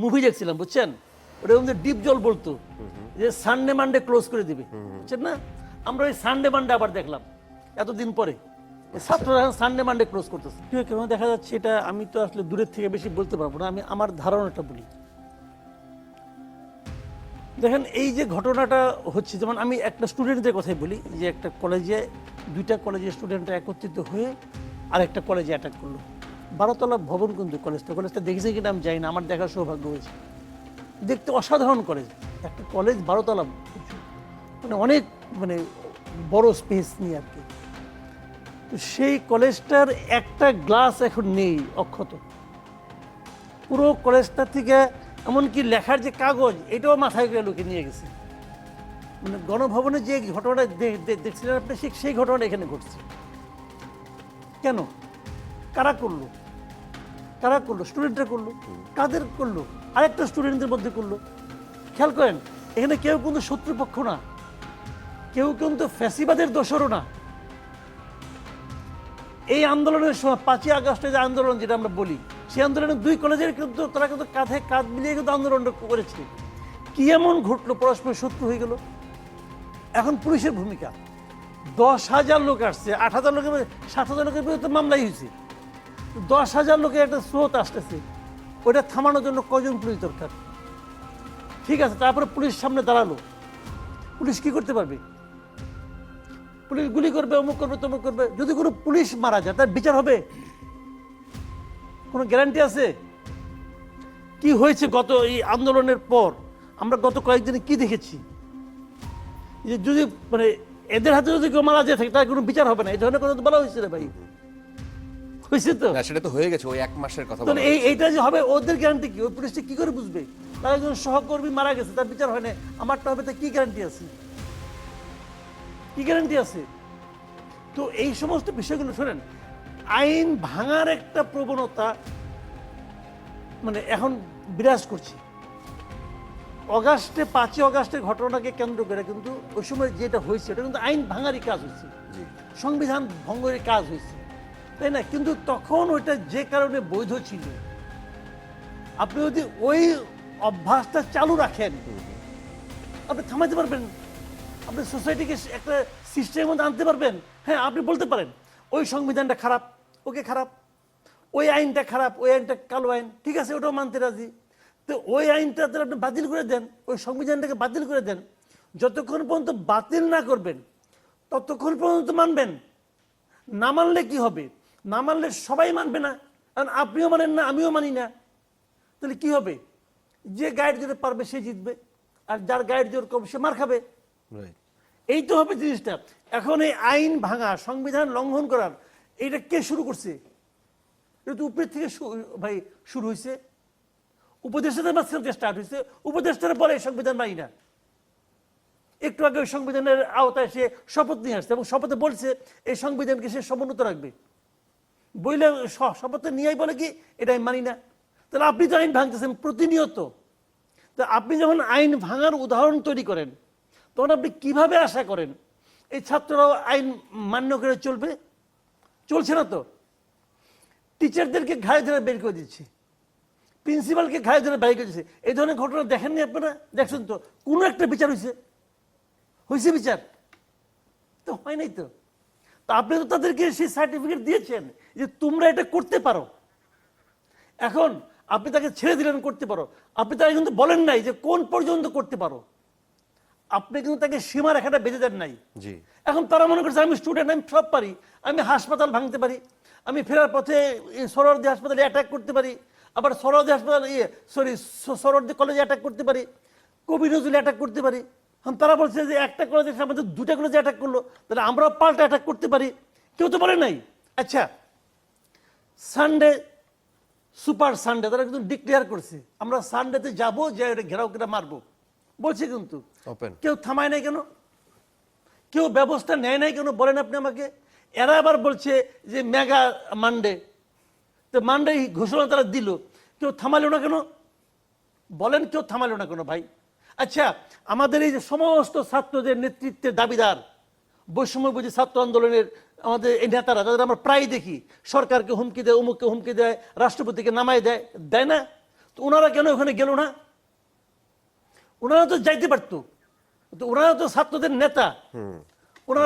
Movie দেখছিলাম বুঝছেন? ওটা মধ্যে ডিপ জল বলতো। যে সানডে মানডে ক্লোজ করে দিবে বুঝছেন না? আমরা ওই সানডে মানডে আবার দেখলাম এতদিন পরে। এই ছাত্ররা সানডে মানডে ক্লোজ করতেছে। কেন দেখা যাচ্ছে এটা আমি তো আসলে দূরের থেকে বেশি বলতে পারব না আমি আমার ধারণাটা বলি। দেখেন এই যে ঘটনাটা হচ্ছে যেমন আমি একটা স্টুডেন্টদের কথাই বলি যে একটা কলেজে দুইটা কলেজের স্টুডেন্টরা একত্রিত হয়ে আরেকটা কলেজে অ্যাটাক করল। বারোতলা ভবন কিন্তু কলেজটা কলেজটা দেখেছে কিনা আমি যাই না, আমার দেখার সৌভাগ্য হয়েছে। দেখতে অসাধারণ কলেজ, একটা কলেজ বারোতলা মানে অনেক মানে বড় স্পেস নিয়ে আর কি। তো সেই কলেজটার একটা গ্লাস এখন নেই অক্ষত। পুরো কলেজটা থেকে এমনকি লেখার যে কাগজ, এটাও মাথায় করে লোকে নিয়ে গেছে। মানে গণভবনে যে ঘটনাটা দেখছিলেন আপনি সেই ঘটনাটা এখানে ঘটছে। কেন? কারা করল? কারা করল? স্টুডেন্টরা করল। কাদের করল? আরেকটা স্টুডেন্টদের মধ্যে করল। খেয়াল করেন, এখানে কেউ কিন্তু শত্রুপক্ষ না। কেউ কিন্তু ফ্যাসিবাদের দোষরও না। এই আন্দোলনের সময় পাঁচই আগস্টে যে আন্দোলন যেটা আমরা বলি, সেই আন্দোলনে দুই কলেজের কিন্তু, তারা কিন্তু কাঁধে কাঁধ মিলিয়ে কিন্তু আন্দোলনটা করেছে। কি এমন ঘটলো? পরস্পর শত্রু হয়ে গেল। এখন পুলিশের ভূমিকা। দশ হাজার লোক আসছে, আট হাজার লোকের সাত হাজার লোকের বিরুদ্ধে মামলাই হয়েছে। দশ হাজার লোকের একটা স্রোত আসতেছে। ওটা থামানোর জন্য কজন পুলিশ দরকার? ঠিক আছে, তারপরে পুলিশ সামনে দাঁড়াল। পুলিশ কি করতে পারবে? পুলিশ গুলি করবে, অমুক করবে, তমুক করবে। যদি কোনো পুলিশ মারা যায়, তার বিচার হবে? কোনো গ্যারান্টি আছে? কি হয়েছে গত এই আন্দোলনের পর? আমরা গত কয়েকদিনে কি দেখেছি? যে যদি মানে এদের হাতে যদি কেউ মারা যায় থাকে তার কোনো বিচার হবে না। এই ধরনের কথা তো বলা হয়েছিল ভাই। হয়েছে তো? না সেটা তো হয়ে গেছে ওই এক মাসের কথা তাহলে এই এইটা যে হবে ওদের গ্যারান্টি কি? ওই পুলিশটা কি করে বুঝবে? তার একজন সহকর্মী মারা গেছে তার বিচার হয় না আমারটা হবে তার কি গ্যারান্টি আছে? কি গ্যারান্টি আছে? তো এই সমস্ত বিষয়গুলো শোনেন আইন ভাঙার একটা প্রবণতা মানে এখন বিরাজ করছে। অগাস্টে পাঁচই অগাস্টের ঘটনাকে কেন্দ্র করে কিন্তু ওই সময় যেটা হয়েছে এটা কিন্তু আইন ভাঙারই কাজ হয়েছে। সংবিধান ভঙ্গের কাজ হয়েছে। তাই না? কিন্তু তখন ওইটা যে কারণে বৈধ ছিল, আপনি যদি ওই অভ্যাসটা চালু রাখেন, আপনি থামাতে পারবেন। আপনি সোসাইটিকে একটা সিস্টেমের মধ্যে আনতে পারবেন। হ্যাঁ আপনি বলতে পারেন, ওই সংবিধানটা খারাপ, ওকে খারাপ, ওই আইনটা খারাপ, ওই আইনটা কালো আইন, ঠিক আছে, ওটাও মানতে রাজি। তো ওই আইনটা তাহলে আপনি বাতিল করে দেন, ওই সংবিধানটাকে বাতিল করে দেন, যতক্ষণ পর্যন্ত বাতিল না করবেন, ততক্ষণ পর্যন্ত মানবেন। না মানলে কি হবে? না মানলে সবাই মানবে না। কারণ আপনিও মানেন না আমিও মানি না। তাহলে কি হবে? যে গাইড জোরে পারবে সে জিতবে। আর যার গাইড জোর কম সে মার খাবে। এই তো হবে জিনিসটা। এখন এই আইন ভাঙা সংবিধান লঙ্ঘন করার এইটা কে শুরু করছে? এটা তো উপরের থেকে ভাই শুরু হয়েছে উপদেষ্টাদের মাঝখান থেকে স্টার্ট হয়েছে উপদেষ্টারা বলে এই সংবিধান মানি না। একটু আগে ওই সংবিধানের আওতায় সে শপথ নিয়ে আসছে এবং শপথে বলছে এই সংবিধানকে সে সমুন্নত রাখবে। বইলে শপথে নিয়েই বলে কি, এটা আমি মানি না। তাহলে আপনি তো আইন ভাঙতেছেন প্রতিনিয়ত। তা আপনি যখন আইন ভাঙার উদাহরণ তৈরি করেন, তখন আপনি কীভাবে আশা করেন এই ছাত্ররাও আইন মান্য করে চলবে? চলছে না তো। টিচারদেরকে ঘায়ে ধরে বের করে দিচ্ছে। প্রিন্সিপালকে ঘায়ে ধরে বের করে দিচ্ছে। এই ধরনের ঘটনা দেখেননি আপনারা? দেখছেন তো? কোনো একটা বিচার হয়েছে হয়েছে বিচার? তো হয় নাই তো। তা আপনি তো তাদেরকে সেই সার্টিফিকেট দিয়েছেন যে তোমরা এটা করতে পারো। এখন আপনি তাকে ছেড়ে দিলেন করতে পারো। আপনি তাকে কিন্তু বলেন নাই যে কোন পর্যন্ত করতে পারো। আপনি কিন্তু তাকে সীমা রেখাটা বেঁধে দেন নাই। এখন তারা মনে করছে আমি স্টুডেন্ট আমি সব পারি। আমি হাসপাতাল ভাঙতে পারি। আমি ফেরার পথে সরোয়ার্দী হাসপাতালে অ্যাটাক করতে পারি। আবার সরোয়ার্দী হাসপাতাল ইয়ে সরি সরোয়ার্দী কলেজে অ্যাটাক করতে পারি। কবি নজরুল অ্যাটাক করতে পারি। তারা বলছে যে একটা কলেজের সামনে তো দুটা কলেজে অ্যাটাক করল তাহলে আমরাও পাল্টা অ্যাটাক করতে পারি। কেউ তো বলে নাই। আচ্ছা। সানডে সুপার সানডে তারা কিন্তু ডিক্লেয়ার করছে। আমরা সানডেতে যাব যে এটা ঘেরাও কেটে মারবো। বলছে কিন্তু কেউ থামায় নাই কেন? কেউ ব্যবস্থা নেয় নাই কেন? বলেন আপনি আমাকে। এরা আবার বলছে যে মেগা মানডে তো মানডে ঘোষণা তারা দিল। কেউ থামালো না কেন? বলেন কেউ থামালো না কেন ভাই? আচ্ছা আমাদের এই যে সমস্ত ছাত্রদের নেতৃত্বের দাবিদার বৈষম্য বুঝি ছাত্র আন্দোলনের আমাদের এই নেতারা তাদের আমরা প্রায় দেখি সরকারকে হুমকি দেয় অমুককে হুমকি দেয় রাষ্ট্রপতিকে নামাই দেয় দেয় না? তো ওনারা কেন ওখানে গেল না? ওনারা তো যাইতে পারতো তো ওনারা তো ছাত্রদের নেতা। ওনারা